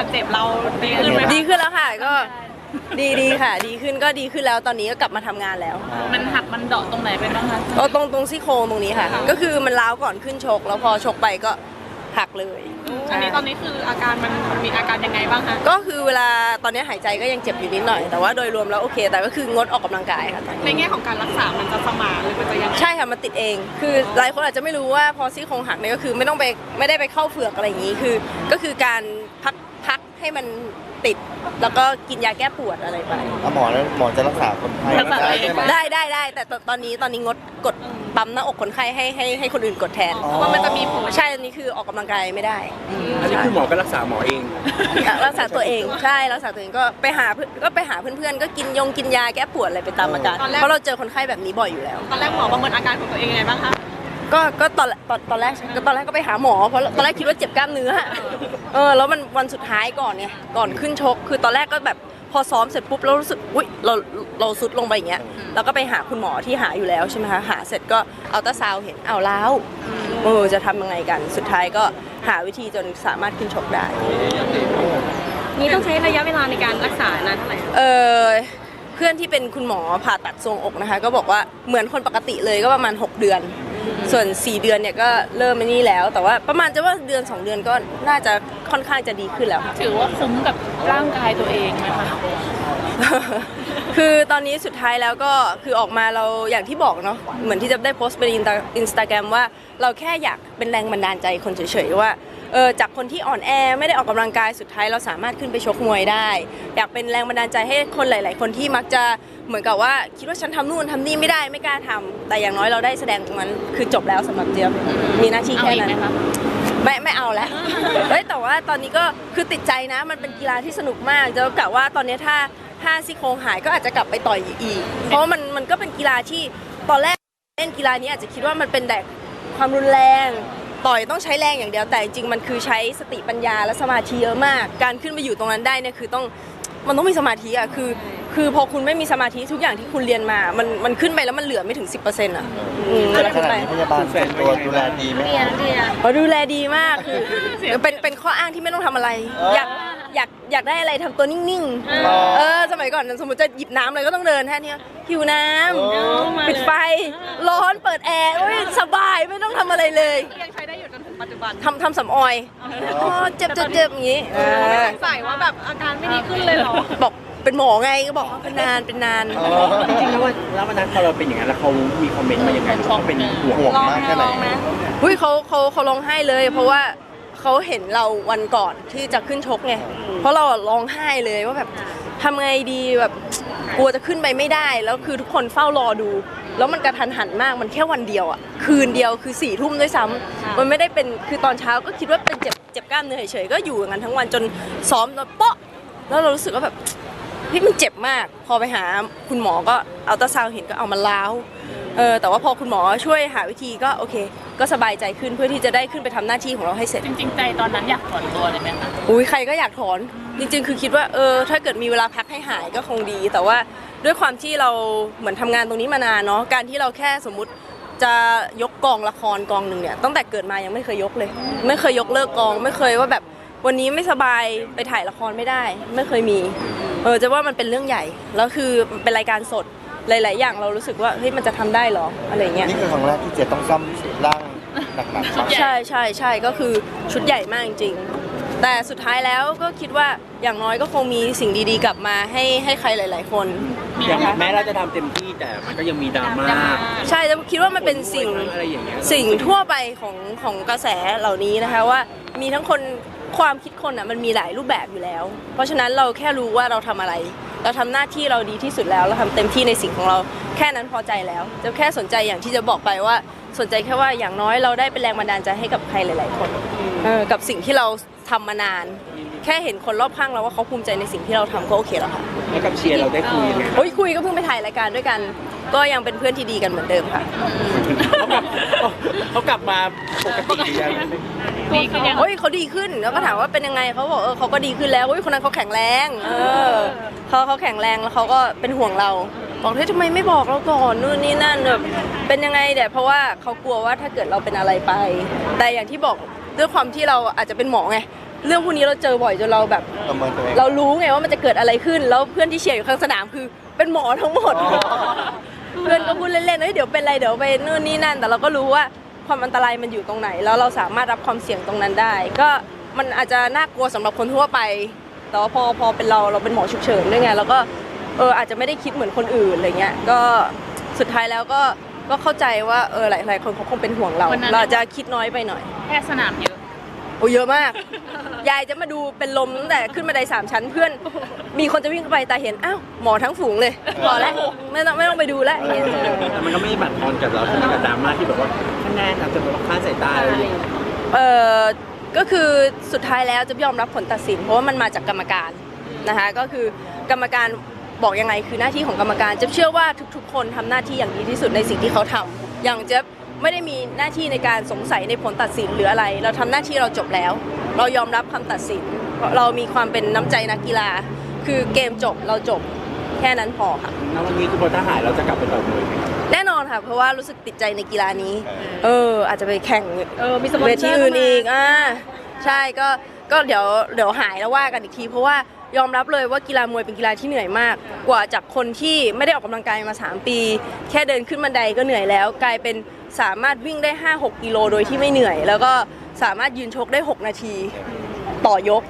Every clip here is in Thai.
บาดเจ็บเราดีขึ้นไหมดีขึ้นแล้วค่ะก็ดีดีค่ะ ดีขึ้นก็ดีขึ้นแล้วตอนนี้ก็กลับมาทำงานแล้ว มันหักมันเดาะตรงไหนไปบ้างคะ ก็ตรงตรงซี่โครงตรงนี้ค่ะ ก็คือมันล้าวก่อนขึ้นชก แล้วพอชกไปก็หักเลยอันนี้ตอนนี้คืออาการมันมีอาการยังไงบ้างคะ ก็คือเวลาตอนนี้หายใจก็ยังเจ็บอยู่นิดหน่อย แต่ว่าโดยรวมแล้วโอเค แต่ก็คืองดออกกำลังกายค่ะตอนนี้ในแง่ของการรักษา มันจะสมานหรือมันจะยังไง ใช่ค่ะมันติดเอง คือหลายคนอาจจะไม่รู้ว่าพอซี่โครงหักเนี่ยก็คือไม่ต้องไปไม่ได้ไปเข้าเฟือกอะไรอย่างนี้คือ ก็คือการพักพัก ให้มันติด แล้วก็กินยาแก้ปวดอะไรไป แล้วหมอแล้วหมอจะรักษาคนไข้รักษาได้เองใช่ไหม ได้ได้ได้แต่ตตอนนี้ตอนนี้งดกดปั๊มหน้าอกคนไข้ให้ให้ให้คนอื่นกดแทน เพราะว่ามันจะมีผล ใช่อันนี้คือออกกำลังกายไม่ได้ อันนี้คือหมอก็รักษาหมอเอง รักษาตัวเองใช่รักษาตัวเองก็ไปหาเพื่อนก็ไปหาเพื่อนๆก็กินยงกินยาแก้ปวดอะไรไปตามอาการตอนแรก เพราะเราเจอคนไข้แบบนี้บ่อยอยู่แล้ว ตอนแรกหมอประเมินอาการของตัวเองยังไงบ้างคะ ก็ก็ตอนตอนตอนแรกก็ตอนแรกก็ไปหาหมอเพราะตอนแรกคิดว่าเจ็บกล้ามเนื้อเออแล้วมันวันสุดท้ายก่อนเนี่ยก่อนขึ้นชก คือตอนแรกก็แบบพอซ้อมเสร็จปุ๊บเรารู้สึกอุ้ยเราเราซุดลงไปอย่างเงี้ยแล้วก็ไปหาคุณหมอที่หาอยู่แล้วใช่ไหมคะหาเสร็จก็เอาตราซาวด์เห็นเอาวแล้วเออจะทำยังไงกัน สุดท้ายก็หาวิธีจนสามารถขึ้นชกได้นี่ต้องใช้ระยะเวลาในการรักษานานเท่าไหร่เออเพื่อนที่เป็นคุณหมอผ่าตัดทรวงอกนะคะ ก็บอกว่าเหมือนคนปกติเลยก็ประมาณ 6 เดือน ส่วน 4 เดือนเนี่ยก็เริ่มไม่นี่แล้ว แต่ว่าประมาณจะว่าเดือน 2 เดือนก็น่าจะค่อนข้างจะดีขึ้นแล้วค่ะ ถือว่าคุ้มกับร่างกายตัวเองไหมคะ คือตอนนี้สุดท้ายแล้วก็คือออกมาเราอย่างที่บอกเนาะเหมือนที่จะได้โพสต์เป็นอินสตาแกรมว่าเราแค่อยากเป็นแรงบันดาลใจคนเฉยๆว่า เออจากคนที่อ่อนแอไม่ได้ออกกำลังกายสุดท้ายเราสามารถขึ้นไปชกมวยได้ อยากเป็นแรงบันดาลใจให้คนหลาย ๆ คนที่มักจะเหมือนกับว่าคิดว่าฉันทำนู่นทำนี่ไม่ได้ไม่กล้าทำแต่อย่างน้อยเราได้แสดงตรงนั้นคือจบแล้วสำหรับเจี๊ยบมีหน้าที่เอาแค่อีกนั้นไหมคะไม่ไม่เอาแล้วเฮ้ยแต่ว่าตอนนี้ก็คือติดใจนะ มันเป็นกีฬาที่สนุกมากจะกะว่าตอนนี้ถ้าถ้าซี่โครงหายก็อาจจะกลับไปต่อยอีก เพราะว่ามันมันก็เป็นกีฬาที่ตอนแรกเล่นกีฬานี้อาจจะคิดว่ามันเป็นแต่ความรุนแรง ต่อยต้องใช้แรงอย่างเดียวแต่จริงๆมันคือใช้สติปัญญาและสมาธิเยอะมาก การขึ้นไปอยู่ตรงนั้นได้เนี่ยคือต้องมันต้องมีสมาธิอะคือ คือพอคุณไม่มีสมาธิทุกอย่างที่คุณเรียนมา มันมันขึ้นไปแล้วมันเหลือไม่ถึง 10%อะอืมเวลาขขึ้นณะไปนี้พยาบาลส่วนตัวดูแลดีไหมครับเขาดูแลดีมากคือเป็นเป็นข้ออ้างที่ไม่ต้องทำอะไรเอออยาก อยากอยากได้อะไรทำตัวนิ่งๆ เออสมัยก่อนสมมติจะหยิบน้ำเลยก็ต้องเดินแค่เนี้ยหิวน้ำปิดไฟร้อนเปิดแอร์โอ้ยสบายไม่ต้องทำอะไรเลยยังใช้ได้อยู่จนถึงปัจจุบันทำทำสำออยอ๋อเจ็บเจ็บเจ็บอย่างงี้เออสงสัยว่าแบบอาการไม่ดีขึ้นเลยเหรอบอกเป็นหมอไงก็บอกว่าเป็นนานเป็นนานอ๋อจริงๆแล้ววันแล้ววันนั้นพอเราเป็นอย่างนั้นแล้วเขามีคอมเมนต์มายังไงหรือเขาเป็นห่วงห่วงมากแค่ไหนอุ้ยเขาเขาเขาร้องไห้เลยเพราะว่า เขาเห็นเราวันก่อนที่จะขึ้นชกไงเพราะเราอะร้องไห้เลยว่าแบบทำไงดีแบบกลัวจะขึ้นไปไม่ได้แล้วคือทุกคนเฝ้ารอดู แล้วมันกระทันหันมากมันแค่วันเดียวอะคืนเดียวคือสี่ทุ่มด้วยซ้ำมันไม่ได้เป็นคือตอนเช้าก็คิดว่าเป็นเจ็บเจ็บกล้ามเนื้อเฉยๆก็อยู่อย่างนั้นทั้งวันจนซ้อมแล้วเปาะแล้วเรารู้สึกว่าแบบ พี่มันเจ็บมาก พอไปหาคุณหมอก็เอาตราซาวด์เห็นก็เอามาล้าวเออแต่ว่าพอคุณหมอช่วยหาวิธีก็โอเค ก็สบายใจขึ้นเพื่อที่จะได้ขึ้นไปทำหน้าที่ของเราให้เสร็จ จริงๆใจตอนนั้นอยากถอนตัวเลยไหมคะอุ้ยใครก็อยากถอน จริงๆ คือคิดว่าเออถ้าเกิดมีเวลาพักให้หายก็คงดี แต่ว่าด้วยความที่เราเหมือนทำงานตรงนี้มานานเนาะการที่เราแค่สมมุติจะยกกองละครกองหนึ่งเนี่ยตั้งแต่เกิดมายังไม่เคยยกเลย ไม่เคยยกเลิกกอง ไม่เคยว่าแบบวันนี้ไม่สบายไปถ่ายละครไม่ได้ ไม่เคยมีเออจะว่ามันเป็นเรื่องใหญ่แล้วคือเป็นรายการสด หลาย ๆ อย่างเรารู้สึกว่าเฮ้ยมันจะทำได้เหรออะไรเงี้ย นี่คือครั้งแรกที่เจต้องซ่อมร่างหนักๆมากใช่ใช่ใช่ก็คือชุดใหญ่มากจริงๆแต่สุดท้ายแล้วก็คิดว่าอย่างน้อยก็คงมีสิ่งดีๆ กลับมาให้ให้ใครหลาย ๆ คนอย่างแม้เราจะทำเต็มที่แต่มันก็ยังมีดราม่าใช่จะคิดว่ามันเป็นสิ่ง อะไรอย่างเงี้ยสิ่งทั่วไปของของกระแสเหล่านี้นะคะว่ามีทั้งคนความคิดคนอะมันมีหลายรูปแบบอยู่แล้ว เพราะฉะนั้นเราแค่รู้ว่าเราทำอะไร เราทำหน้าที่เราดีที่สุดแล้ว เราทำเต็มที่ในสิ่งของเราแค่นั้นพอใจแล้วจะแค่สนใจอย่างที่จะบอกไปว่าสนใจแค่ว่าอย่างน้อยเราได้เป็นแรงบันดาลใจให้กับใครหลาย ๆ คนเออกับสิ่งที่เราทำมานาน แค่เห็นคนรอบข้างเราว่าเขาภูมิใจในสิ่งที่เราทำก็โอเคแล้วค่ะ แล้วกับเชียร์เราได้คุยยังไงโอ้ยคุยก็เพิ่งไปถ่ายรายการด้วยกัน ก็ยังเป็นเพื่อนที่ดีกันเหมือนเดิมค่ะเขากลับเขากลับมาปกติหรือยังดีขึ้นยังโอ้ยเขาดีขึ้นแล้วก็ถามว่าเป็นยังไงเขาบอกเออเขาก็ดีขึ้นแล้วโอ้ยคนนั้นเขาแข็งแรง เออเขาเขาแข็งแรงแล้วเขาก็เป็นห่วงเราบอกเฮ้ยทำไมไม่บอกเราก่อนนู่นนี่นั่นแบบเป็นยังไงเดี๋ยเพราะว่าเขากลัวว่าถ้าเกิดเราเป็นอะไรไป แต่อย่างที่บอกด้วยความที่เราอาจจะเป็นหมอไง เรื่องพวกนี้เราเจอบ่อยจนเราแบบ ประเมินตัวเอง เรารู้ไงว่ามันจะเกิดอะไรขึ้น แล้วเพื่อนที่เชียร์อยู่ข้างสนามคือเป็นหมอทั้งหมด เพื่อนก็พูดเล่นๆเฮ้ยเดี๋ยวเป็นไรเดี๋ยวไปนู่นนี่นั่น แต่เราก็รู้ว่าความอันตรายมันอยู่ตรงไหน แล้วเราสามารถรับความเสี่ยงตรงนั้นได้ ก็มันอาจจะน่ากลัวสำหรับคนทั่วไป แต่ว่าพอพอเป็นเราเราเป็นหมอฉุกเฉินด้วยไงแล้วก็เอออาจจะไม่ได้คิดเหมือนคนอื่นอะไรเงี้ย ก็สุดท้ายแล้วก็ก็เข้าใจว่าเออหลายหลายคนเขาคงเป็นห่วงเรา วันนั้น เราอาจจะคิดน้อยไปหน่อย แพทย์สนามเยอะ โอ้เยอะมาก ยายจะมาดูเป็นลมตั้งแต่ขึ้นมาไดสามชั้นเพื่อน มีคนจะวิ่งเข้าไปแต่เห็นอ้าวหมอทั้งฝูงเลยพอแล้วไม่ต้องไม่ต้องไปดูแล้วอย่างเงี้ยแต่มันก็ไม่บั่นทอนกับเราใช่ไหมกับดราม่าที่แบบว่าคะแนนอาจจะแบบว่าค้านสายตาอะไรอย่างเงี้ยเออก็คือสุดท้ายแล้วจะยอมรับผลตัดสิน เพราะว่ามันมาจากกรรมการนะคะก็คือกรรมการบอกยังไงคือหน้าที่ของกรรมการเจะเชื่อว่าทุกๆ คนทำหน้าที่อย่างดีที่สุดในสิ่งที่เขาทำอย่างเจ๊บไม่ได้มีหน้าที่ในการสงสัยในผลตัดสินหรืออะไร เราทำหน้าที่เราจบแล้ว เรายอมรับคำตัดสิน เรามีความเป็นน้ำใจนักกีฬา คือเกมจบเราจบแค่นั้นพอค่ะแล้ววันนี้คือพอถ้าหายเราจะกลับไปต่อยมวยไหมครับแน่นอนค่ะ เพราะว่ารู้สึกติดใจในกีฬานี้ เออ อาจจะไปแข่งเออมีสปอนเวเซอทีร์อื่นเข้ามาอีกอ่าใช่ก็ก็เดี๋ยวเดี๋ยวหายแล้วว่ากันอีกที เพราะว่ายอมรับเลยว่ากีฬามวยเป็นกีฬาที่เหนื่อยมาก กว่าจากคนที่ไม่ได้ออกกำลังกายมา 3 ปี แค่เดินขึ้นบันไดก็เหนื่อยแล้ว กลายเป็นสามารถวิ่งได้ 5-6 กิโลโดยที่ไม่เหนื่อย แล้วก็ สามารถยืนชกได้ 6 นาทีต่อยก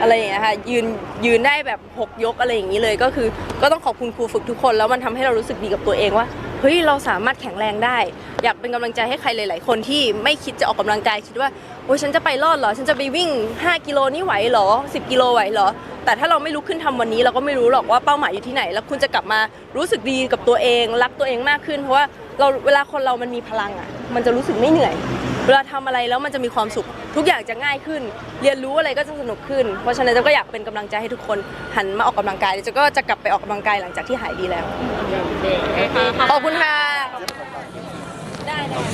อะไรอย่างเงี้ยค่ะยืนยืนได้แบบ 6 ยกอะไรอย่างนี้เลยก็คือ ก็ต้องขอบคุณครูฝึกทุกคนแล้วมันทำให้เรารู้สึกดีกับตัวเองว่าเฮ้ยเราสามารถแข็งแรงได้ อยากเป็นกำลังใจให้ใครหลาย ๆ คนที่ไม่คิดจะออกกำลังกายคิดว่าโอ้ยฉันจะไปรอดเหรอ ฉันจะไปวิ่ง 5 กิโลนี่ไหวเหรอ 10 กิโลไหวเหรอ แต่ถ้าเราไม่ลุกขึ้นทำวันนี้เราก็ไม่รู้หรอกว่าเป้าหมายอยู่ที่ไหน แล้วคุณจะกลับมารู้สึกดีกับตัวเอง รักตัวเองมากขึ้นเพราะว่าเราเวลาคนเรามันมีพลังอะ มันจะรู้สึกไม่เหนื่อย เวลาทำอะไรแล้วมันจะมีความสุข ทุกอย่างจะง่ายขึ้น เรียนรู้อะไรก็จะสนุกขึ้น เพราะฉะนั้นเจ๊ก็อยากเป็นกำลังใจให้ทุกคนหันมาออกกำลังกายเจ๊ก็จะกลับไปออกกำลังกายหลังจากที่หายดีแล้ว ขอบคุณค่ะ